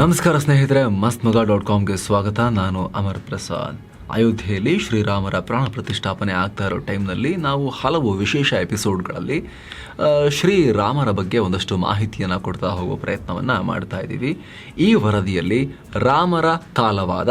ನಮಸ್ಕಾರ ಸ್ನೇಹಿತರೆ ಮಸ್ತ್ ಮಗ ಡಾಟ್ ಕಾಮ್ಗೆ ಸ್ವಾಗತ. ನಾನು ಅಮರ್ ಪ್ರಸಾದ್. ಅಯೋಧ್ಯೆಯಲ್ಲಿ ಶ್ರೀರಾಮರ ಪ್ರಾಣ ಪ್ರತಿಷ್ಠಾಪನೆ ಆಗ್ತಾ ಇರೋ ಟೈಮ್ನಲ್ಲಿ ನಾವು ಹಲವು ವಿಶೇಷ ಎಪಿಸೋಡ್ಗಳಲ್ಲಿ ಶ್ರೀರಾಮರ ಬಗ್ಗೆ ಒಂದಷ್ಟು ಮಾಹಿತಿಯನ್ನು ಕೊಡ್ತಾ ಹೋಗೋ ಪ್ರಯತ್ನವನ್ನು ಮಾಡ್ತಾ ಇದ್ದೀವಿ. ಈ ವರದಿಯಲ್ಲಿ ರಾಮರ ಕಾಲವಾದ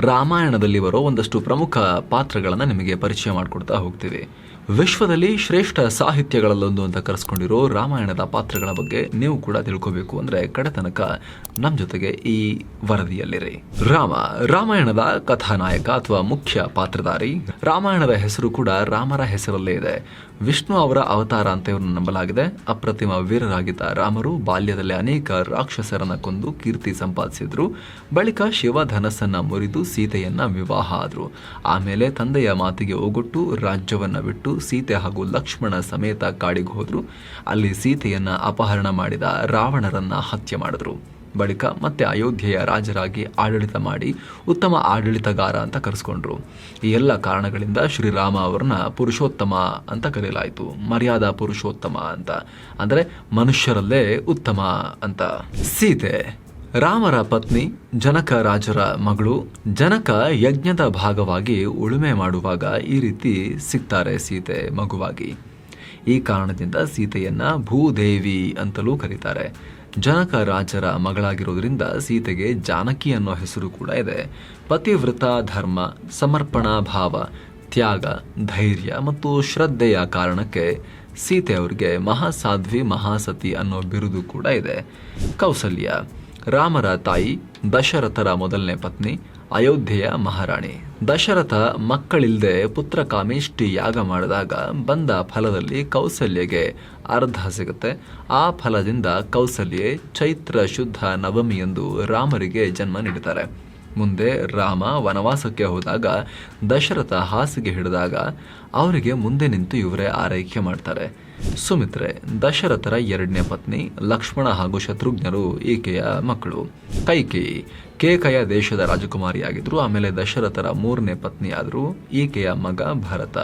ರಾಮಾಯಣದಲ್ಲಿ ಬರೋ ಒಂದಷ್ಟು ಪ್ರಮುಖ ಪಾತ್ರಗಳನ್ನು ನಿಮಗೆ ಪರಿಚಯ ಮಾಡಿಕೊಡ್ತಾ ಹೋಗ್ತೀವಿ ವಿಶ್ವದಲ್ಲಿ ಶ್ರೇಷ್ಠ ಸಾಹಿತ್ಯಗಳಲ್ಲೊಂದು ಅಂತ ಕರೆಸ್ಕೊಂಡಿರೋ ರಾಮಾಯಣದ ಪಾತ್ರಗಳ ಬಗ್ಗೆ ನೀವು ಕೂಡ ತಿಳ್ಕೋಬೇಕು ಅಂದ್ರೆ ಕಡೆ ತನಕ ನಮ್ಮ ಜೊತೆಗೆ ಈ ವರದಿಯಲ್ಲಿರಿ. ರಾಮ, ರಾಮಾಯಣದ ಕಥಾನಾಯಕ ಅಥವಾ ಮುಖ್ಯ ಪಾತ್ರಧಾರಿ. ರಾಮಾಯಣದ ಹೆಸರು ಕೂಡ ರಾಮರ ಹೆಸರಲ್ಲೇ ಇದೆ. ವಿಷ್ಣು ಅವರ ಅವತಾರ ಅಂತ ಇವರನ್ನು ನಂಬಲಾಗಿದೆ. ಅಪ್ರತಿಮ ವೀರರಾಗಿದ್ದ ರಾಮರು ಬಾಲ್ಯದಲ್ಲಿ ಅನೇಕ ರಾಕ್ಷಸರನ್ನ ಕೊಂದು ಕೀರ್ತಿ ಸಂಪಾದಿಸಿದ್ರು. ಬಳಿಕ ಶಿವ ಧನಸ್ಸನ್ನ ಮುರಿದು ಸೀತೆಯನ್ನ ವಿವಾಹ ಆದ್ರು. ಆಮೇಲೆ ತಂದೆಯ ಮಾತಿಗೆ ಓಗೊಟ್ಟು ರಾಜ್ಯವನ್ನ ಬಿಟ್ಟು ಸೀತೆ ಹಾಗೂ ಲಕ್ಷ್ಮಣ ಸಮೇತ ಕಾಡಿಗೆ ಹೋದರು. ಅಲ್ಲಿ ಸೀತೆಯನ್ನ ಅಪಹರಣ ಮಾಡಿದ ರಾವಣರನ್ನ ಹತ್ಯೆ ಮಾಡಿದ್ರು. ಬಳಿಕ ಮತ್ತೆ ಅಯೋಧ್ಯೆಯ ರಾಜರಾಗಿ ಆಡಳಿತ ಮಾಡಿ ಉತ್ತಮ ಆಡಳಿತಗಾರ ಅಂತ ಕರೆಸ್ಕೊಂಡ್ರು. ಈ ಎಲ್ಲ ಕಾರಣಗಳಿಂದ ಶ್ರೀರಾಮ ಅವ್ರನ್ನ ಪುರುಷೋತ್ತಮ ಅಂತ ಕರೆಯಲಾಯಿತು ಮರ್ಯಾದಾ ಪುರುಷೋತ್ತಮ ಅಂತ. ಅಂದರೆ ಮನುಷ್ಯರಲ್ಲೇ ಉತ್ತಮ ಅಂತ. ಸೀತೆ. ರಾಮರ ಪತ್ನಿ ಜನಕ ರಾಜರ ಮಗಳು ಜನಕ ಯಜ್ಞದ ಭಾಗವಾಗಿ ಉಳುಮೆ ಮಾಡುವಾಗ ಈ ರೀತಿ ಸಿಗ್ತಾರೆ ಸೀತೆ ಮಗುವಾಗಿ. ಈ ಕಾರಣದಿಂದ ಸೀತೆಯನ್ನ ಭೂದೇವಿ ಅಂತಲೂ ಕರೀತಾರೆ. ಜನಕ ರಾಜರ ಮಗಳಾಗಿರೋದ್ರಿಂದ ಸೀತೆಗೆ ಜಾನಕಿ ಅನ್ನೋ ಹೆಸರು ಕೂಡ ಇದೆ. ಪತಿವ್ರತ ಧರ್ಮ, ಸಮರ್ಪಣಾ ಭಾವ, ತ್ಯಾಗ, ಧೈರ್ಯ ಮತ್ತು ಶ್ರದ್ಧೆಯ ಕಾರಣಕ್ಕೆ ಸೀತೆ ಅವರಿಗೆ ಮಹಾಸಾಧ್ವಿ, ಮಹಾಸತಿ ಅನ್ನೋ ಬಿರುದು ಕೂಡ ಇದೆ. ಕೌಸಲ್ಯ. ರಾಮರ ತಾಯಿ ದಶರಥರ ಮೊದಲನೇ ಪತ್ನಿ ಅಯೋಧ್ಯೆಯ ಮಹಾರಾಣಿ. ದಶರಥ ಮಕ್ಕಳಿಲ್ಲದೆ ಪುತ್ರ ಕಾಮೇಷ್ಟಿ ಯಾಗ ಮಾಡಿದಾಗ ಬಂದ ಫಲದಲ್ಲಿ ಕೌಸಲ್ಯಗೆ ಅರ್ಧ ಸಿಗುತ್ತೆ. ಆ ಫಲದಿಂದ ಕೌಸಲ್ಯೆ ಚೈತ್ರ ಶುದ್ಧ ನವಮಿಯಂದು ರಾಮರಿಗೆ ಜನ್ಮ ನೀಡುತ್ತಾರೆ ಮುಂದೆ ರಾಮ ವನವಾಸಕ್ಕೆ ಹೋದಾಗ ದಶರಥ ಹಾಸಿಗೆ ಹಿಡಿದಾಗ ಅವರಿಗೆ ಮುಂದೆ ನಿಂತು ಇವರೇ ಆರೈಕೆ ಮಾಡ್ತಾರೆ. ಸುಮಿತ್ರೆ, ದಶರಥರ ಎರಡನೇ ಪತ್ನಿ, ಲಕ್ಷ್ಮಣ ಹಾಗೂ ಶತ್ರುಘ್ನರು ಈಕೆಯ ಮಕ್ಕಳು. ಕೈಕೇಯಿ ಕೇಕಯ ದೇಶದ ರಾಜಕುಮಾರಿಯಾಗಿದ್ರು ಆಮೇಲೆ ದಶರಥರ ಮೂರನೇ ಪತ್ನಿಯಾದರು ಈಕೆಯ ಮಗ ಭರತ.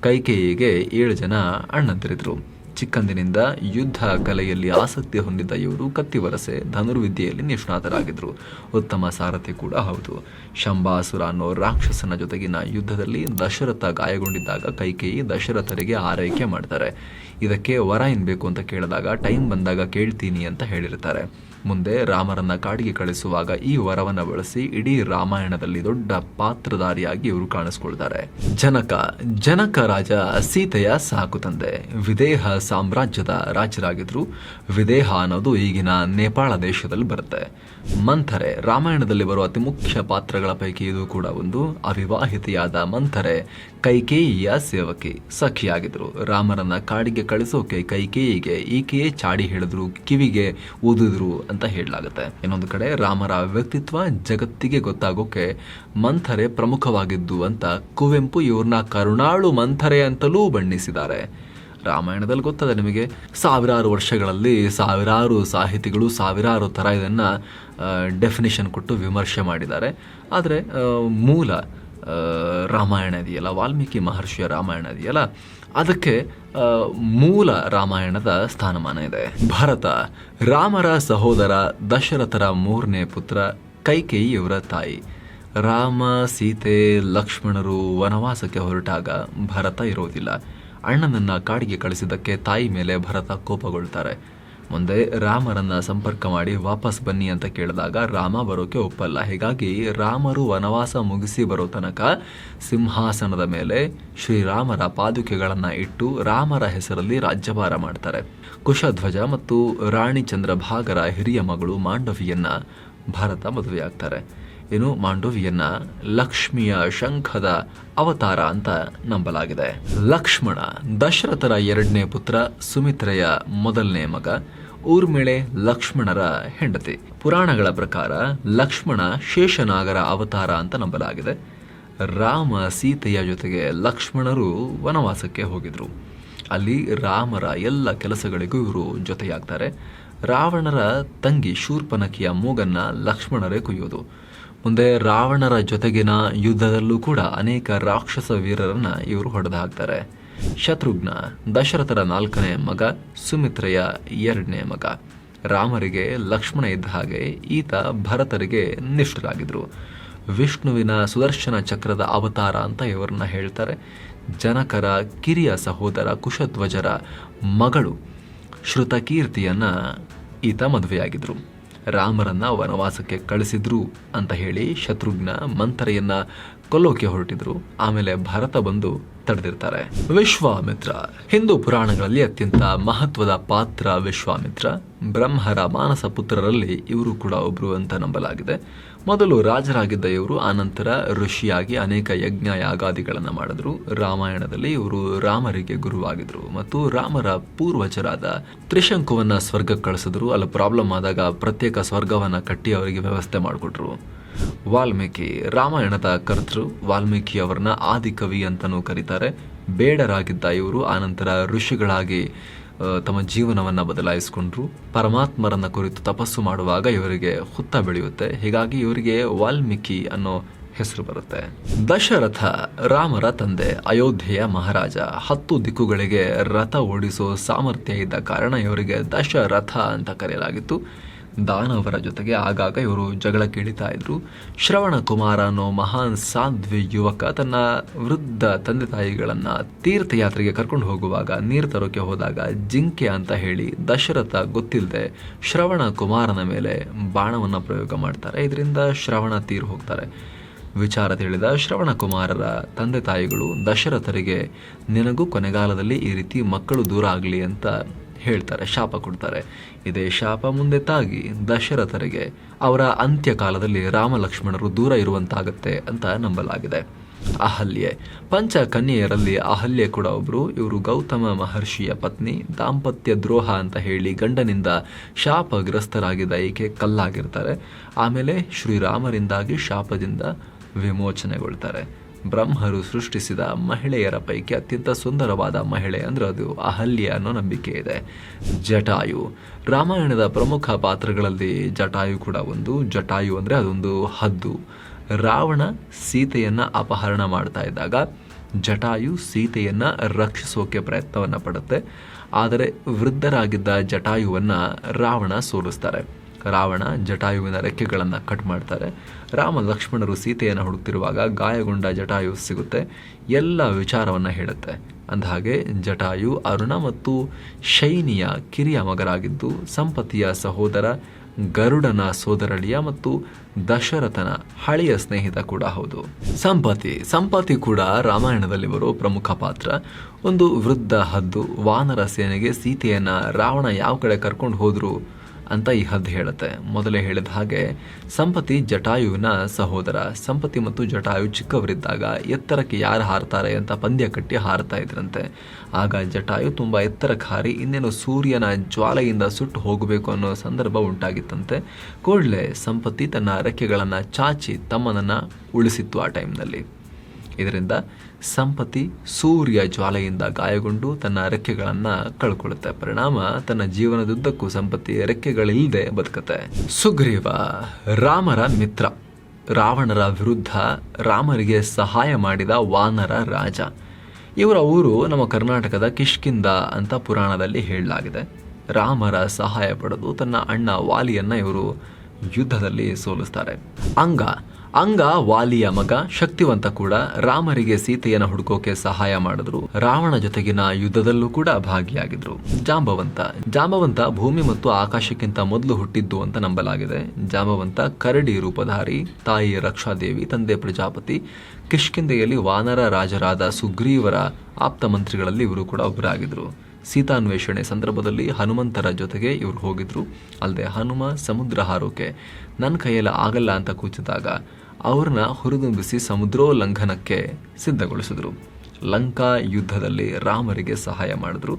ಕೈಕೇಯಿಗೆ ಏಳು ಜನ ಅಣ್ಣಂದಿರಿದ್ರು. ಚಿಕ್ಕಂದಿನಿಂದ ಯುದ್ಧ ಕಲೆಯಲ್ಲಿ ಆಸಕ್ತಿ ಹೊಂದಿದ್ದ ಇವರು ಕತ್ತಿವರಸೆ, ಧನುರ್ವಿದ್ಯೆಯಲ್ಲಿ ನಿಷ್ಣಾತರಾಗಿದ್ದರು. ಉತ್ತಮ ಸಾರಥಿ ಕೂಡ ಹೌದು. ಶಂಬಾಸುರ ಅನ್ನೋ ರಾಕ್ಷಸನ ಜೊತೆಗಿನ ಯುದ್ಧದಲ್ಲಿ ದಶರಥ ಗಾಯಗೊಂಡಿದ್ದಾಗ ಕೈಕೇಯಿ ದಶರಥರಿಗೆ ಆರೈಕೆ ಮಾಡ್ತಾರೆ. ಇದಕ್ಕೆ ವರ ಏನ್ ಬೇಕು ಅಂತ ಕೇಳಿದಾಗ, ಟೈಮ್ ಬಂದಾಗ ಕೇಳ್ತೀನಿ ಅಂತ ಹೇಳಿರ್ತಾರೆ. ಮುಂದೆ ರಾಮರನ್ನ ಕಾಡಿಗೆ ಕಳಿಸುವಾಗ ಈ ವರವನ್ನ ಬಳಸಿ ಇಡೀ ರಾಮಾಯಣದಲ್ಲಿ ದೊಡ್ಡ ಪಾತ್ರಧಾರಿಯಾಗಿ ಇವರು ಕಾಣಿಸ್ಕೊಳ್ತಾರೆ. ಜನಕ ಜನಕ ರಾಜ ಸೀತೆಯ ಸಾಕು ತಂದೆ. ವಿದೇಹ ಸಾಮ್ರಾಜ್ಯದ ರಾಜರಾಗಿದ್ರು. ವಿದೇಹ ಅನ್ನೋದು ಈಗಿನ ನೇಪಾಳ ದೇಶದಲ್ಲಿ ಬರುತ್ತೆ. ಮಂಥರೆ, ರಾಮಾಯಣದಲ್ಲಿ ಬರುವ ಅತಿ ಮುಖ್ಯ ಪಾತ್ರಗಳ ಪೈಕಿ ಇದು ಕೂಡ ಒಂದು. ಅವಿವಾಹಿತೆಯಾದ ಮಂಥರೆ ಕೈಕೇಯಿಯ ಸೇವಕಿ ಸಖಿಯಾಗಿದ್ರು ರಾಮರನ್ನ ಕಾಡಿಗೆ ಕಳಿಸೋಕೆ ಕೈಕೇಯಿಗೆ ಈಕೆಯೇ ಚಾಡಿ ಹೇಳಿದ್ರು, ಕಿವಿಗೆ ಓದಿದ್ರು ಅಂತ ಹೇಳಲಾಗುತ್ತೆ. ಇನ್ನೊಂದು ಕಡೆ ರಾಮರ ವ್ಯಕ್ತಿತ್ವ ಜಗತ್ತಿಗೆ ಗೊತ್ತಾಗೋಕೆ ಮಂಥರೆ ಪ್ರಮುಖವಾಗಿದ್ದು ಅಂತ ಕುವೆಂಪು ಇವ್ರನ್ನ ಕರುಣಾಳು ಮಂಥರೆ ಅಂತಲೂ ಬಣ್ಣಿಸಿದ್ದಾರೆ. ರಾಮಾಯಣದಲ್ಲಿ ಗೊತ್ತದೆ ನಿಮಗೆ, ಸಾವಿರಾರು ವರ್ಷಗಳಲ್ಲಿ ಸಾವಿರಾರು ಸಾಹಿತಿಗಳು ಸಾವಿರಾರು ಥರ ಇದನ್ನು ಡೆಫಿನಿಷನ್ ಕೊಟ್ಟು ವಿಮರ್ಶೆ ಮಾಡಿದ್ದಾರೆ. ಆದರೆ ಮೂಲ ರಾಮಾಯಣ ಇದೆಯಲ್ಲ ವಾಲ್ಮೀಕಿ ಮಹರ್ಷಿಯ ರಾಮಾಯಣ ಇದೆಯಲ್ಲ ಅದಕ್ಕೆ ಮೂಲ ರಾಮಾಯಣದ ಸ್ಥಾನಮಾನ ಇದೆ. ಭರತ, ರಾಮರ ಸಹೋದರ ದಶರಥರ ಮೂರನೇ ಪುತ್ರ ಕೈಕೇಯಿಯವರ ತಾಯಿ. ರಾಮ, ಸೀತೆ, ಲಕ್ಷ್ಮಣರು ವನವಾಸಕ್ಕೆ ಹೊರಟಾಗ ಭರತ ಇರೋದಿಲ್ಲ. ಅಣ್ಣನನ್ನು ಕಾಡಿಗೆ ಕಳಿಸಿದ್ದಕ್ಕೆ ತಾಯಿ ಮೇಲೆ ಭರತ ಕೋಪಗೊಳ್ತಾರೆ. ಮುಂದೆ ರಾಮರನ್ನ ಸಂಪರ್ಕ ಮಾಡಿ ವಾಪಸ್ ಬನ್ನಿ ಅಂತ ಕೇಳಿದಾಗ ರಾಮ ಬರೋಕೆ ಒಪ್ಪಲ್ಲ. ಹೀಗಾಗಿ ರಾಮರು ವನವಾಸ ಮುಗಿಸಿ ಬರೋ ತನಕ ಸಿಂಹಾಸನದ ಮೇಲೆ ಶ್ರೀರಾಮರ ಪಾದುಕೆಗಳನ್ನು ಇಟ್ಟು ರಾಮರ ಹೆಸರಲ್ಲಿ ರಾಜ್ಯಭಾರ ಮಾಡ್ತಾರೆ. ಕುಶಧ್ವಜ ಮತ್ತು ರಾಣಿ ಚಂದ್ರಭಾಗರ ಹಿರಿಯ ಮಗಳು ಮಾಂಡವಿಯನ್ನ ಭಾರತ ಮದುವೆಯಾಗ್ತಾರೆ ಇನ್ನು ಮಾಂಡವಿಯನ್ನ ಲಕ್ಷ್ಮಿಯ ಶಂಖದ ಅವತಾರ ಅಂತ ನಂಬಲಾಗಿದೆ. ಲಕ್ಷ್ಮಣ ದಶರಥರ ಎರಡನೇ ಪುತ್ರ ಸುಮಿತ್ರೆಯ ಮೊದಲನೇ ಮಗ. ಊರ್ಮಿಳೆ ಲಕ್ಷ್ಮಣರ ಹೆಂಡತಿ. ಪುರಾಣಗಳ ಪ್ರಕಾರ ಲಕ್ಷ್ಮಣ ಶೇಷನಾಗರ ಅವತಾರ ಅಂತ ನಂಬಲಾಗಿದೆ. ರಾಮ ಸೀತೆಯ ಜೊತೆಗೆ ಲಕ್ಷ್ಮಣರು ವನವಾಸಕ್ಕೆ ಹೋಗಿದ್ರು. ಅಲ್ಲಿ ರಾಮರ ಎಲ್ಲ ಕೆಲಸಗಳಿಗೂ ಇವರು ಜೊತೆಯಾಗ್ತಾರೆ. ರಾವಣರ ತಂಗಿ ಶೂರ್ಪನಕಿಯ ಮೂಗನ್ನ ಲಕ್ಷ್ಮಣರೇ ಕುಯ್ಯೋದು. ಮುಂದೆ ರಾವಣರ ಜೊತೆಗಿನ ಯುದ್ಧದಲ್ಲೂ ಕೂಡ ಅನೇಕ ರಾಕ್ಷಸ ವೀರರನ್ನ ಇವರು ಹೊಡೆದು ಹಾಕ್ತಾರೆ ಶತ್ರುಘ್ನ, ದಶರಥರ ನಾಲ್ಕನೇ ಮಗ, ಸುಮಿತ್ರೆಯ ಎರಡನೇ ಮಗ. ರಾಮರಿಗೆ ಲಕ್ಷ್ಮಣ ಇದ್ದ ಹಾಗೆ ಈತ ಭರತರಿಗೆ ನಿಷ್ಠರಾಗಿದ್ರು ವಿಷ್ಣುವಿನ ಸುದರ್ಶನ ಚಕ್ರದ ಅವತಾರ ಅಂತ ಇವರನ್ನ ಹೇಳ್ತಾರೆ. ಜನಕರ ಕಿರಿಯ ಸಹೋದರ ಕುಶಧ್ವಜರ ಮಗಳು ಶ್ರುತಕೀರ್ತಿಯನ್ನು ಈತ ಮದುವೆಯಾಗಿದ್ರು. ರಾಮರನ್ನ ವನವಾಸಕ್ಕೆ ಕಳಿಸಿದ್ರು ಅಂತ ಹೇಳಿ ಶತ್ರುಘ್ನ ಮಂಥರೆಯನ್ನ ಕೊಲ್ಲೋಕೆ ಹೊರಟಿದ್ರು. ಆಮೇಲೆ ಭಾರತ ಬಂದು ತಡೆದಿರ್ತಾರೆ. ವಿಶ್ವಾಮಿತ್ರ. ಹಿಂದೂ ಪುರಾಣಗಳಲ್ಲಿ ಅತ್ಯಂತ ಮಹತ್ವದ ಪಾತ್ರ ವಿಶ್ವಾಮಿತ್ರ. ಬ್ರಹ್ಮರ ಮಾನಸ ಪುತ್ರರಲ್ಲಿ ಇವರು ಕೂಡ ಒಬ್ರು ಅಂತ ನಂಬಲಾಗಿದೆ. ಮೊದಲು ರಾಜರಾಗಿದ್ದ ಇವರು, ಆನಂತರ ಋಷಿಯಾಗಿ ಅನೇಕ ಯಜ್ಞ ಯಾಗಾದಿಗಳನ್ನು ಮಾಡಿದ್ರು. ರಾಮಾಯಣದಲ್ಲಿ ಇವರು ರಾಮರಿಗೆ ಗುರುವಾಗಿದ್ರು ಮತ್ತು ರಾಮರ ಪೂರ್ವಜರಾದ ತ್ರಿಶಂಕುವನ್ನ ಸ್ವರ್ಗಕ್ಕೆ ಕಳಿಸಿದ್ರು. ಅಲ್ಲಿ ಪ್ರಾಬ್ಲಮ್ ಆದಾಗ ಪ್ರತ್ಯೇಕ ಸ್ವರ್ಗವನ್ನ ಕಟ್ಟಿ ಅವರಿಗೆ ವ್ಯವಸ್ಥೆ ಮಾಡಿಕೊಟ್ರು. ವಾಲ್ಮೀಕಿ ರಾಮಾಯಣದ ಕರ್ತೃ ವಾಲ್ಮೀಕಿ ಅವರನ್ನ ಆದಿಕವಿ ಅಂತಲೂ ಕರೀತಾರೆ. ಬೇಡರಾಗಿದ್ದ ಇವರು ಆನಂತರ ಋಷಿಗಳಾಗಿ ತಮ್ಮ ಜೀವನವನ್ನ ಬದಲಾಯಿಸಿಕೊಂಡ್ರು. ಪರಮಾತ್ಮರನ್ನ ಕುರಿತು ತಪಸ್ಸು ಮಾಡುವಾಗ ಇವರಿಗೆ ಹುತ್ತ ಬೆಳೆಯುತ್ತೆ. ಹೀಗಾಗಿ ಇವರಿಗೆ ವಾಲ್ಮೀಕಿ ಅನ್ನೋ ಹೆಸರು ಬರುತ್ತೆ. ದಶರಥ ರಾಮರ ತಂದೆ ಅಯೋಧ್ಯೆಯ ಮಹಾರಾಜ. ಹತ್ತು ದಿಕ್ಕುಗಳಿಗೆ ರಥ ಓಡಿಸೋ ಸಾಮರ್ಥ್ಯ ಇದ್ದ ಕಾರಣ ಇವರಿಗೆ ದಶರಥ ಅಂತ ಕರೆಯಲಾಗಿತ್ತು. ದಾನವರ ಜೊತೆಗೆ ಆಗಾಗ ಇವರು ಜಗಳ ಕೇಳಿತಾ ಇದ್ರು. ಶ್ರವಣ ಕುಮಾರ ಅನ್ನೋ ಮಹಾನ್ ಸಾಧ್ವಿ ಯುವಕ ತನ್ನ ವೃದ್ಧ ತಂದೆ ತಾಯಿಗಳನ್ನ ತೀರ್ಥಯಾತ್ರೆಗೆ ಕರ್ಕೊಂಡು ಹೋಗುವಾಗ ನೀರು ತರೋಕೆ ಹೋದಾಗ ಜಿಂಕೆ ಅಂತ ಹೇಳಿ ದಶರಥ ಗೊತ್ತಿಲ್ಲದೆ ಶ್ರವಣ ಕುಮಾರನ ಮೇಲೆ ಬಾಣವನ್ನ ಪ್ರಯೋಗ ಮಾಡ್ತಾರೆ. ಇದರಿಂದ ಶ್ರವಣ ತೀರು ಹೋಗ್ತಾರೆ. ವಿಚಾರ ತಿಳಿದ ಶ್ರವಣ ಕುಮಾರರ ತಂದೆ ತಾಯಿಗಳು ದಶರಥರಿಗೆ, ನಿನಗೂ ಕೊನೆಗಾಲದಲ್ಲಿ ಈ ರೀತಿ ಮಕ್ಕಳು ದೂರ ಆಗಲಿ ಅಂತ ಹೇಳ್ತಾರೆ, ಶಾಪ ಕೊಡ್ತಾರೆ. ಇದೇ ಶಾಪ ಮುಂದೆ ತಾಗಿ ದಶರಥರಿಗೆ ಅವರ ಅಂತ್ಯಕಾಲದಲ್ಲಿ ರಾಮ ಲಕ್ಷ್ಮಣರು ದೂರ ಇರುವಂತಾಗತ್ತೆ ಅಂತ ನಂಬಲಾಗಿದೆ. ಅಹಲ್ಯೆ. ಪಂಚ ಕನ್ಯೆಯರಲ್ಲಿ ಅಹಲ್ಯೆ ಕೂಡ ಒಬ್ಬರು ಇವರು ಗೌತಮ ಮಹರ್ಷಿಯ ಪತ್ನಿ, ದಾಂಪತ್ಯ ದ್ರೋಹ ಅಂತ ಹೇಳಿ ಗಂಡನಿಂದ ಶಾಪಗ್ರಸ್ತರಾಗಿದ್ದ ಈಕೆ ಕಲ್ಲಾಗಿರ್ತಾರೆ. ಆಮೇಲೆ ಶ್ರೀರಾಮರಿಂದಾಗಿ ಶಾಪದಿಂದ ವಿಮೋಚನೆಗೊಳ್ತಾರೆ. ಬ್ರಹ್ಮರು ಸೃಷ್ಟಿಸಿದ ಮಹಿಳೆಯರ ಪೈಕಿ ಅತ್ಯಂತ ಸುಂದರವಾದ ಮಹಿಳೆ ಅಂದ್ರೆ ಅದು ಅಹಲ್ಯ ಅನ್ನೋ ನಂಬಿಕೆ ಇದೆ. ಜಟಾಯು. ರಾಮಾಯಣದ ಪ್ರಮುಖ ಪಾತ್ರಗಳಲ್ಲಿ ಜಟಾಯು ಕೂಡ ಒಂದು. ಜಟಾಯು ಅಂದರೆ ಅದೊಂದು ಹದ್ದು. ರಾವಣ ಸೀತೆಯನ್ನು ಅಪಹರಣ ಮಾಡ್ತಾ ಇದ್ದಾಗ ಜಟಾಯು ಸೀತೆಯನ್ನು ರಕ್ಷಿಸೋಕೆ ಪ್ರಯತ್ನವನ್ನು ಪಡುತ್ತೆ. ಆದರೆ ವೃದ್ಧರಾಗಿದ್ದ ಜಟಾಯುವನ್ನು ರಾವಣ ಸೋಲಿಸ್ತಾರೆ. ರಾವಣ ಜಟಾಯುವಿನ ರೆಕ್ಕೆಗಳನ್ನು ಕಟ್ ಮಾಡ್ತಾರೆ. ರಾಮ ಲಕ್ಷ್ಮಣರು ಸೀತೆಯನ್ನು ಹುಡುಕ್ತಿರುವಾಗ ಗಾಯಗೊಂಡ ಜಟಾಯು ಸಿಗುತ್ತೆ. ಎಲ್ಲ ವಿಚಾರವನ್ನು ಹೇಳುತ್ತೆ. ಅಂದಹಾಗೆ, ಜಟಾಯು ಅರುಣ ಮತ್ತು ಶೈನಿಯ ಕಿರಿಯ ಮಗರಾಗಿದ್ದು ಸಂಪತಿಯ ಸಹೋದರ ಗರುಡನ ಸೋದರಳಿಯ ಮತ್ತು ದಶರಥನ ಹಳೆಯ ಸ್ನೇಹಿತ ಕೂಡ ಹೌದು. ಸಂಪತಿ ಸಂಪತಿ ಕೂಡ ರಾಮಾಯಣದಲ್ಲಿ ಬರೋ ಪ್ರಮುಖ ಪಾತ್ರ. ಒಂದು ವೃದ್ಧ ಹದ್ದು ವಾನರ ಸೇನೆಗೆ ಸೀತೆಯನ್ನ ರಾವಣ ಯಾವ ಕಡೆ ಕರ್ಕೊಂಡು ಹೋದ್ರು ಅಂತ ಈ ಹದ್ದು ಹೇಳುತ್ತೆ. ಮೊದಲೇ ಹೇಳಿದ ಹಾಗೆ, ಸಂಪತಿ ಜಟಾಯುವಿನ ಸಹೋದರ, ಸಂಪತಿ ಮತ್ತು ಜಟಾಯು ಚಿಕ್ಕವರಿದ್ದಾಗ ಎತ್ತರಕ್ಕೆ ಯಾರು ಹಾರ್ತಾರೆ ಅಂತ ಪಂದ್ಯ ಕಟ್ಟಿ ಹಾರ್ತಾ ಇದ್ರಂತೆ. ಆಗ ಜಟಾಯು ತುಂಬ ಎತ್ತರಕ್ಕೆ ಹಾರಿ ಇನ್ನೇನು ಸೂರ್ಯನ ಜ್ವಾಲೆಯಿಂದ ಸುಟ್ಟು ಹೋಗಬೇಕು ಅನ್ನೋ ಸಂದರ್ಭ ಉಂಟಾಗಿತ್ತಂತೆ. ಕೂಡಲೇ ಸಂಪತ್ತಿ ತನ್ನ ರೆಕ್ಕೆಗಳನ್ನು ಚಾಚಿ ತಮ್ಮನನ್ನು ಉಳಿಸಿತ್ತು ಆ ಟೈಮ್ನಲ್ಲಿ. ಇದರಿಂದ ಸಂಪತಿ ಸೂರ್ಯ ಜ್ವಾಲೆಯಿಂದ ಗಾಯಗೊಂಡು ತನ್ನ ರೆಕ್ಕೆಗಳನ್ನು ಕಳ್ಕೊಳ್ಳುತ್ತೆ. ಪರಿಣಾಮ ತನ್ನ ಜೀವನದುದ್ದಕ್ಕೂ ಸಂಪತಿ ರೆಕ್ಕೆಗಳಿಲ್ಲದೆ ಬದುಕುತ್ತೆ. ಸುಗ್ರೀವ, ರಾಮರ ಮಿತ್ರ, ರಾವಣರ ವಿರುದ್ಧ ರಾಮರಿಗೆ ಸಹಾಯ ಮಾಡಿದ ವಾನರ ರಾಜ. ಇವರ ಊರು ನಮ್ಮ ಕರ್ನಾಟಕದ ಕಿಷ್ಕಿಂದ ಅಂತ ಪುರಾಣದಲ್ಲಿ ಹೇಳಲಾಗಿದೆ. ರಾಮರ ಸಹಾಯ ಪಡೆದು ತನ್ನ ಅಣ್ಣ ವಾಲಿಯನ್ನ ಇವರು ಯುದ್ಧದಲ್ಲಿ ಸೋಲಿಸ್ತಾರೆ. ಅಂಗ ಅಂಗ ವಾಲಿಯ ಮಗ ಶಕ್ತಿವಂತ ಕೂಡ ರಾಮರಿಗೆ ಸೀತೆಯನ್ನು ಹುಡುಕೋಕೆ ಸಹಾಯ ಮಾಡಿದ್ರು. ರಾವಣ ಜೊತೆಗಿನ ಯುದ್ಧದಲ್ಲೂ ಕೂಡ ಭಾಗಿಯಾಗಿದ್ರು. ಜಾಂಬವಂತ. ಜಾಂಬವಂತ ಭೂಮಿ ಮತ್ತು ಆಕಾಶಕ್ಕಿಂತ ಮೊದಲು ಹುಟ್ಟಿದ್ದು ಅಂತ ನಂಬಲಾಗಿದೆ. ಜಾಂಬವಂತ ಕರಡಿ ರೂಪಧಾರಿ, ತಾಯಿ ರಕ್ಷಾದೇವಿ, ತಂದೆ ಪ್ರಜಾಪತಿ ಕಿಷ್ಕಿಂದೆಯಲ್ಲಿ ವಾನರ ರಾಜರಾದ ಸುಗ್ರೀವರ ಆಪ್ತ ಮಂತ್ರಿಗಳಲ್ಲಿ ಇವರು ಕೂಡ ಒಬ್ಬರಾಗಿದ್ರು. ಸೀತಾನ್ವೇಷಣೆ ಸಂದರ್ಭದಲ್ಲಿ ಹನುಮಂತರ ಜೊತೆಗೆ ಇವರು ಹೋಗಿದ್ರು. ಅಲ್ಲದೆ ಹನುಮ ಸಮುದ್ರ ಹಾರೋಕೆ ನನ್ನ ಕೈಯಲ್ಲಿ ಆಗಲ್ಲ ಅಂತ ಕೂಚಿದಾಗ ಅವ್ರನ್ನ ಹುರಿದುಂಬಿಸಿ ಸಮುದ್ರೋಲ್ಲಂಘನಕ್ಕೆ ಸಿದ್ಧಗೊಳಿಸಿದ್ರು. ಲಂಕಾ ಯುದ್ಧದಲ್ಲಿ ರಾಮರಿಗೆ ಸಹಾಯ ಮಾಡಿದ್ರು.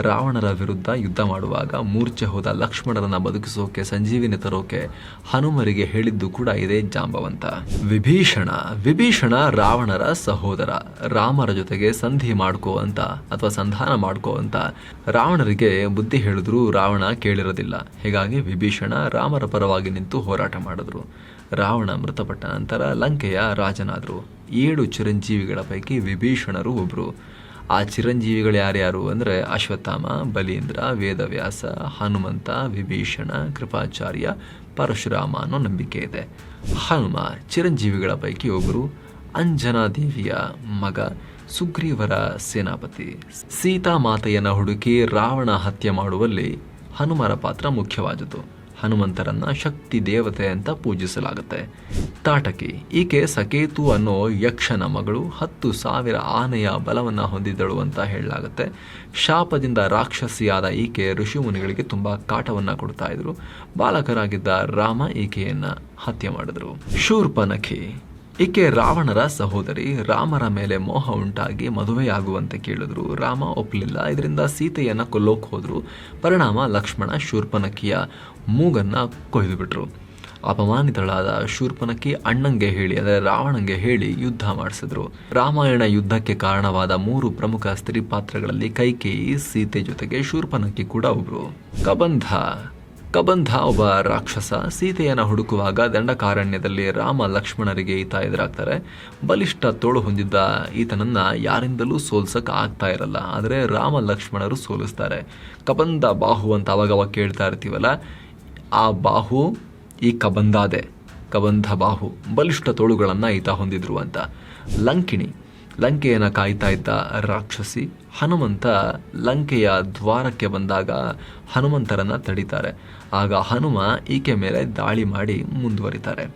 ರಾವಣರ ವಿರುದ್ಧ ಯುದ್ಧ ಮಾಡುವಾಗ ಮೂರ್ಛೆ ಹೋದ ಲಕ್ಷ್ಮಣರನ್ನ ಬದುಕಿಸೋಕೆ, ಸಂಜೀವಿನಿ ತರೋಕೆ ಹನುಮರಿಗೆ ಹೇಳಿದ್ದು ಕೂಡ ಇದೇ ಜಾಂಬವಂತ. ವಿಭೀಷಣ ವಿಭೀಷಣ ರಾವಣರ ಸಹೋದರ. ರಾಮರ ಜೊತೆಗೆ ಸಂಧಿ ಮಾಡ್ಕೋ ಅಂತ ಅಥವಾ ಸಂಧಾನ ಮಾಡ್ಕೋ ಅಂತ ರಾವಣರಿಗೆ ಬುದ್ಧಿ ಹೇಳಿದ್ರು ರಾವಣ ಕೇಳಿರೋದಿಲ್ಲ. ಹೀಗಾಗಿ ವಿಭೀಷಣ ರಾಮರ ಪರವಾಗಿ ನಿಂತು ಹೋರಾಟ ಮಾಡಿದ್ರು. ರಾವಣ ಮೃತಪಟ್ಟ ನಂತರ ಲಂಕೆಯ ರಾಜನಾದರು, ಏಳು ಚಿರಂಜೀವಿಗಳ ಪೈಕಿ ವಿಭೀಷಣರು ಒಬ್ಬರು ಆ ಚಿರಂಜೀವಿಗಳು ಯಾರ್ಯಾರು ಅಂದರೆ ಅಶ್ವತ್ಥಾಮ, ಬಲೀಂದ್ರ, ವೇದವ್ಯಾಸ, ಹನುಮಂತ, ವಿಭೀಷಣ, ಕೃಪಾಚಾರ್ಯ, ಪರಶುರಾಮ ಅನ್ನೋ ನಂಬಿಕೆ ಇದೆ. ಹನುಮ ಚಿರಂಜೀವಿಗಳ ಪೈಕಿ ಒಬ್ಬರು ಅಂಜನಾದೇವಿಯ ಮಗ ಸುಗ್ರೀವರ ಸೇನಾಪತಿ. ಸೀತಾಮಾತೆಯನ್ನು ಹುಡುಕಿ ರಾವಣ ಹತ್ಯೆ ಮಾಡುವಲ್ಲಿ ಹನುಮರ ಪಾತ್ರ ಮುಖ್ಯವಾದುದು ಹನುಮಂತರನ್ನ ಶಕ್ತಿ ದೇವತೆ ಅಂತ ಪೂಜಿಸಲಾಗುತ್ತೆ. ತಾಟಕಿ, ಈಕೆ ಸಕೇತು ಅನ್ನೋ ಯಕ್ಷನ ಮಗಳು ಹತ್ತು ಸಾವಿರ ಆನೆಯ ಬಲವನ್ನು ಹೊಂದಿದ್ದಳು ಅಂತ ಹೇಳಲಾಗುತ್ತೆ. ಶಾಪದಿಂದ ರಾಕ್ಷಸಿಯಾದ ಈಕೆ ಋಷಿಮುನಿಗಳಿಗೆ ತುಂಬ ಕಾಟವನ್ನು ಕೊಡ್ತಾ ಇದ್ರು. ಬಾಲಕರಾಗಿದ್ದ ರಾಮ ಈಕೆಯನ್ನು ಹತ್ಯೆ ಮಾಡಿದ್ರು. ಶೂರ್ಪನಖಿ ಈಕೆ ರಾವಣರ ಸಹೋದರಿ ರಾಮರ ಮೇಲೆ ಮೋಹ ಉಂಟಾಗಿ ಮದುವೆಯಾಗುವಂತೆ ಕೇಳಿದ್ರು? ರಾಮ ಒಪ್ಪಲಿಲ್ಲ. ಇದರಿಂದ ಸೀತೆಯನ್ನು ಕೊಲ್ಲೋಕೆ ಹೋದರು. ಪರಿಣಾಮ ಲಕ್ಷ್ಮಣ ಶೂರ್ಪನಕ್ಕಿಯ ಮೂಗನ್ನು ಕೊಯ್ದುಬಿಟ್ರು. ಅಪಮಾನಿತಳಾದ ಶೂರ್ಪನಕ್ಕಿ ಅಣ್ಣಂಗೆ ಹೇಳಿ ಅಂದರೆ ರಾವಣಂಗೆ ಹೇಳಿ ಯುದ್ಧ ಮಾಡಿಸಿದ್ರು. ರಾಮಾಯಣ ಯುದ್ಧಕ್ಕೆ ಕಾರಣವಾದ ಮೂರು ಪ್ರಮುಖ ಸ್ತ್ರೀ ಪಾತ್ರಗಳಲ್ಲಿ ಕೈಕೇಯಿ, ಸೀತೆ ಜೊತೆಗೆ ಶೂರ್ಪನಕ್ಕಿ ಕೂಡ ಒಬ್ರು. ಕಬಂಧ ಕಬಂಧ ಒಬ್ಬ ರಾಕ್ಷಸ ಸೀತೆಯನ್ನು ಹುಡುಕುವಾಗ ದಂಡಕಾರಣ್ಯದಲ್ಲಿ ರಾಮ ಲಕ್ಷ್ಮಣರಿಗೆ ಈತ ಎದುರಾಗ್ತಾರೆ. ಬಲಿಷ್ಠ ತೋಳು ಹೊಂದಿದ್ದ ಈತನನ್ನು ಯಾರಿಂದಲೂ ಸೋಲ್ಸಕ್ಕೆ ಆಗ್ತಾ ಇರಲ್ಲ, ಆದರೆ ರಾಮ ಲಕ್ಷ್ಮಣರು ಸೋಲಿಸ್ತಾರೆ. ಕಬಂಧ ಬಾಹು ಅಂತ ಅವಾಗ ಅವಾಗ ಕೇಳ್ತಾ ಇರ್ತೀವಲ್ಲ, ಆ ಬಾಹು ಈ ಕಬಂಧಾದೆ ಕಬಂಧ ಬಾಹು, ಬಲಿಷ್ಠ ತೋಳುಗಳನ್ನು ಈತ ಹೊಂದಿದ್ರು ಅಂತ. ಲಂಕಿಣಿ ಲಂಕೆಯನ್ನು ಕಾಯ್ತಾ ಇದ್ದ ರಾಕ್ಷಸಿ ಹನುಮಂತ ಲಂಕೆಯ ದ್ವಾರಕ್ಕೆ ಬಂದಾಗ ಹನುಮಂತರನ್ನು ತಡೀತಾರೆ. ಆಗ ಹನುಮ ಈಕೆ ಮೇಲೆ ದಾಳಿ ಮಾಡಿ ಮುಂದುವರಿತಾರೆ.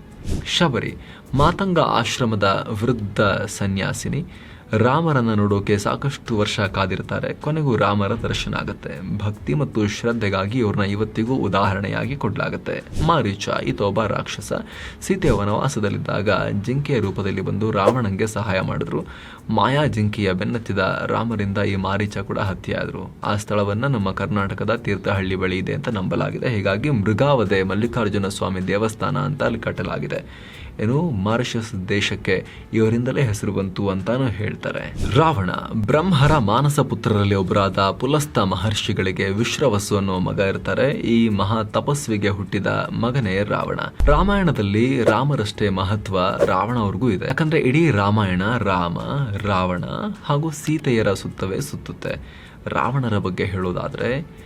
ಶಬರಿ, ಮಾತಂಗ ಆಶ್ರಮದ ವೃದ್ಧ ಸನ್ಯಾಸಿನಿ ರಾಮರನ್ನ ನೋಡೋಕೆ ಸಾಕಷ್ಟು ವರ್ಷ ಕಾದಿರ್ತಾರೆ ಕೊನೆಗೂ ರಾಮರ ದರ್ಶನ ಆಗುತ್ತೆ. ಭಕ್ತಿ ಮತ್ತು ಶ್ರದ್ಧೆಗಾಗಿ ಇವ್ರನ್ನ ಇವತ್ತಿಗೂ ಉದಾಹರಣೆಯಾಗಿ ಕೊಡಲಾಗುತ್ತೆ. ಮಾರೀಚ ಈತ ರಾಕ್ಷಸ ಸೀತೆಯ ವನವಾಸದಲ್ಲಿದ್ದಾಗ ಜಿಂಕೆಯ ರೂಪದಲ್ಲಿ ಬಂದು ರಾವಣಂಗೆ ಸಹಾಯ ಮಾಡಿದ್ರು. ಮಾಯಾ ಜಿಂಕೆಯ ಬೆನ್ನತ್ತಿದ ರಾಮರಿಂದ ಈ ಮಾರೀಚ ಕೂಡ ಹತ್ಯೆಯಾದರು. ಆ ಸ್ಥಳವನ್ನ ನಮ್ಮ ಕರ್ನಾಟಕದ ತೀರ್ಥಹಳ್ಳಿ ಬಳಿ ಇದೆ ಅಂತ ನಂಬಲಾಗಿದೆ. ಹೀಗಾಗಿ ಮೃಗಾವಧೆ ಮಲ್ಲಿಕಾರ್ಜುನ ಸ್ವಾಮಿ ದೇವಸ್ಥಾನ ಅಂತ ಅಲ್ಲಿ ಕಟ್ಟಲಾಗಿದೆ. ಏನು? ಮಾರಿಷಸ್ ದೇಶಕ್ಕೆ ಇವರಿಂದಲೇ ಹೆಸರು ಬಂತು ಅಂತಾನು ಹೇಳ್ತಾರೆ. ರಾವಣ ಬ್ರಹ್ಮರ ಮಾನಸ ಪುತ್ರರಲ್ಲಿ ಒಬ್ಬರಾದ ಪುಲಸ್ತ ಮಹರ್ಷಿಗಳಿಗೆ ವಿಶ್ರವಸು ಅನ್ನೋ ಮಗ ಇರ್ತಾರೆ. ಈ ಮಹಾ ತಪಸ್ವಿಗೆ ಹುಟ್ಟಿದ ಮಗನೇ ರಾವಣ. ರಾಮಾಯಣದಲ್ಲಿ ರಾಮರಷ್ಟೇ ಮಹತ್ವ ರಾವಣ ಅವ್ರಿಗೂ ಇದೆ. ಯಾಕಂದ್ರೆ ಇಡೀ ರಾಮಾಯಣ ರಾಮ, ರಾವಣ ಹಾಗೂ ಸೀತೆಯರ ಸುತ್ತವೇ ಸುತ್ತುತ್ತೆ. ರಾವಣರ ಬಗ್ಗೆ ಹೇಳೋದಾದ್ರೆ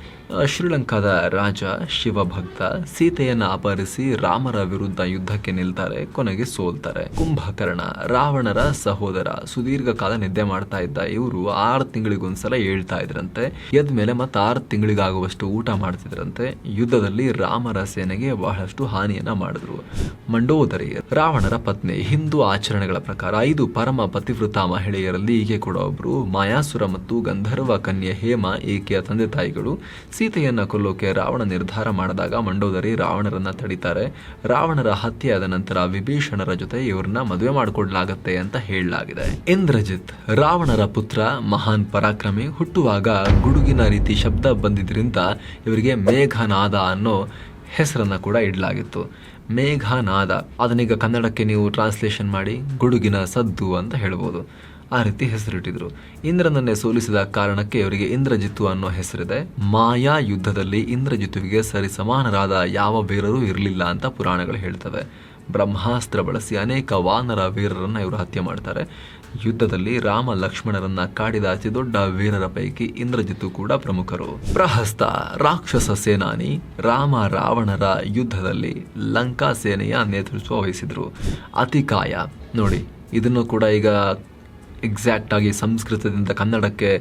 ಶ್ರೀಲಂಕಾದ ರಾಜ ಶಿವಭಕ್ತ ಸೀತೆಯನ್ನ ಅಪಹರಿಸಿ ರಾಮರ ವಿರುದ್ಧ ಯುದ್ಧಕ್ಕೆ ನಿಲ್ತಾರೆ, ಕೊನೆಗೆ ಸೋಲ್ತಾರೆ. ಕುಂಭಕರ್ಣ, ರಾವಣರ ಸಹೋದರ ಸುದೀರ್ಘ ಕಾಲ ನಿದ್ದೆ ಮಾಡ್ತಾ ಇದ್ದ ಇವರು ಆರು ತಿಂಗಳಿಗೊಂದ್ಸಲ ಹೇಳ್ತಾ ಇದ್ರಂತೆ. ಎದ್ಮೇಲೆ ಮತ್ತೆ ಆರು ತಿಂಗಳಿಗಾಗುವಷ್ಟು ಊಟ ಮಾಡ್ತಿದ್ರಂತೆ. ಯುದ್ಧದಲ್ಲಿ ರಾಮರ ಸೇನೆಗೆ ಬಹಳಷ್ಟು ಹಾನಿಯನ್ನ ಮಾಡಿದ್ರು. ಮಂಡೋದರಿ, ರಾವಣರ ಪತ್ನಿ, ಹಿಂದೂ ಆಚರಣೆಗಳ ಪ್ರಕಾರ ಐದು ಪರಮ ಪತಿವೃತ ಮಹಿಳೆಯರಲ್ಲಿ ಈಕೆ ಕೂಡ ಒಬ್ರು, ಮಾಯಾಸುರ ಮತ್ತು ಗಂಧರ್ವ ಕನ್ಯೆ ಹೇಮ ಈಕೆಯ ತಂದೆ ತಾಯಿಗಳು ಸೀತೆಯನ್ನ ಕೊಲ್ಲೋಕೆ ರಾವಣ ನಿರ್ಧಾರ ಮಾಡಿದಾಗ ಮಂಡೋದರಿ ರಾವಣರನ್ನ ತಡಿತಾರೆ. ರಾವಣರ ಹತ್ಯೆಯಾದ ನಂತರ ವಿಭೀಷಣರ ಜೊತೆ ಇವ್ರನ್ನ ಮದುವೆ ಮಾಡಿಕೊಡ್ಲಾಗತ್ತೆ ಅಂತ ಹೇಳಲಾಗಿದೆ. ಇಂದ್ರಜಿತ್, ರಾವಣರ ಪುತ್ರ ಮಹಾನ್ ಪರಾಕ್ರಮಿ, ಹುಟ್ಟುವಾಗ ಗುಡುಗಿನ ರೀತಿ ಶಬ್ದ ಬಂದಿದ್ರಿಂದ ಇವರಿಗೆ ಮೇಘನಾದ ಅನ್ನೋ ಹೆಸರನ್ನ ಕೂಡ ಇಡಲಾಗಿತ್ತು. ಮೇಘನಾದ, ಅದನ್ನೀಗ ಕನ್ನಡಕ್ಕೆ ನೀವು ಟ್ರಾನ್ಸ್ಲೇಷನ್ ಮಾಡಿ ಗುಡುಗಿನ ಸದ್ದು ಅಂತ ಹೇಳ್ಬೋದು. ಆ ರೀತಿ ಹೆಸರಿಟ್ಟಿದ್ರು. ಇಂದ್ರನನ್ನೇ ಸೋಲಿಸಿದ ಕಾರಣಕ್ಕೆ ಇವರಿಗೆ ಇಂದ್ರಜಿತ್ತು ಅನ್ನೋ ಹೆಸರಿದೆ. ಮಾಯಾ ಯುದ್ಧದಲ್ಲಿ ಇಂದ್ರಜಿತ್ತುವಿಗೆ ಸರಿ ಸಮಾನರಾದ ಯಾವ ವೀರರೂ ಇರಲಿಲ್ಲ ಅಂತ ಪುರಾಣಗಳು ಹೇಳ್ತವೆ. ಬ್ರಹ್ಮಾಸ್ತ್ರ ಬಳಸಿ ಅನೇಕ ವಾನರ ವೀರರನ್ನ ಇವರು ಹತ್ಯೆ ಮಾಡ್ತಾರೆ. ಯುದ್ಧದಲ್ಲಿ ರಾಮ ಲಕ್ಷ್ಮಣರನ್ನ ಕಾಡಿದ ಅತಿ ದೊಡ್ಡ ವೀರರ ಪೈಕಿ ಇಂದ್ರಜಿತ್ತು ಕೂಡ ಪ್ರಮುಖರು. ಪ್ರಹಸ್ತ ರಾಕ್ಷಸ ಸೇನಾನಿ ರಾಮ ರಾವಣರ ಯುದ್ಧದಲ್ಲಿ ಲಂಕಾ ಸೇನೆಯ ನೇತೃತ್ವ ವಹಿಸಿದ್ರು. ಅತಿಕಾಯ, ನೋಡಿ, ಇದನ್ನು ಕೂಡ ಈಗ ಎಕ್ಸಾಕ್ಟ್ ಆಗಿ ಸಂಸ್ಕೃತದಿಂದ ಕನ್ನಡಕ್ಕೆ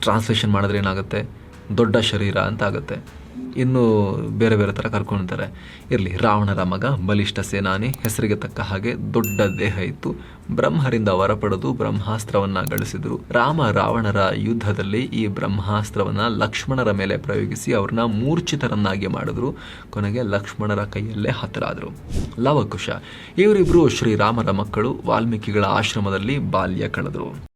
ಟ್ರಾನ್ಸ್ಲೇಷನ್ ಮಾಡಿದ್ರೆ ಏನಾಗುತ್ತೆ? ದೊಡ್ಡ ಶರೀರ ಅಂತ ಆಗುತ್ತೆ. ಇನ್ನು ಬೇರೆ ಬೇರೆ ಥರ ಕರ್ಕೊಂಡಿರ್ತಾರೆ ಇರಲಿ, ರಾವಣರ ಮಗ, ಬಲಿಷ್ಠ ಸೇನಾನಿ, ಹೆಸರಿಗೆ ತಕ್ಕ ಹಾಗೆ ದೊಡ್ಡ ದೇಹ ಇತ್ತು. ಬ್ರಹ್ಮರಿಂದ ವರ ಪಡೆದು ಬ್ರಹ್ಮಾಸ್ತ್ರವನ್ನ ಗಳಿಸಿದ್ರು. ರಾಮ ರಾವಣರ ಯುದ್ಧದಲ್ಲಿ ಈ ಬ್ರಹ್ಮಾಸ್ತ್ರವನ್ನ ಲಕ್ಷ್ಮಣರ ಮೇಲೆ ಪ್ರಯೋಗಿಸಿ ಅವ್ರನ್ನ ಮೂರ್ಛಿತರನ್ನಾಗಿ ಮಾಡಿದ್ರು. ಕೊನೆಗೆ ಲಕ್ಷ್ಮಣರ ಕೈಯಲ್ಲೇ ಹತರಾದರು. ಲವಕುಶ, ಇವರಿಬ್ರು ಶ್ರೀರಾಮರ ಮಕ್ಕಳು ವಾಲ್ಮೀಕಿಗಳ ಆಶ್ರಮದಲ್ಲಿ ಬಾಲ್ಯ ಕಳೆದರು.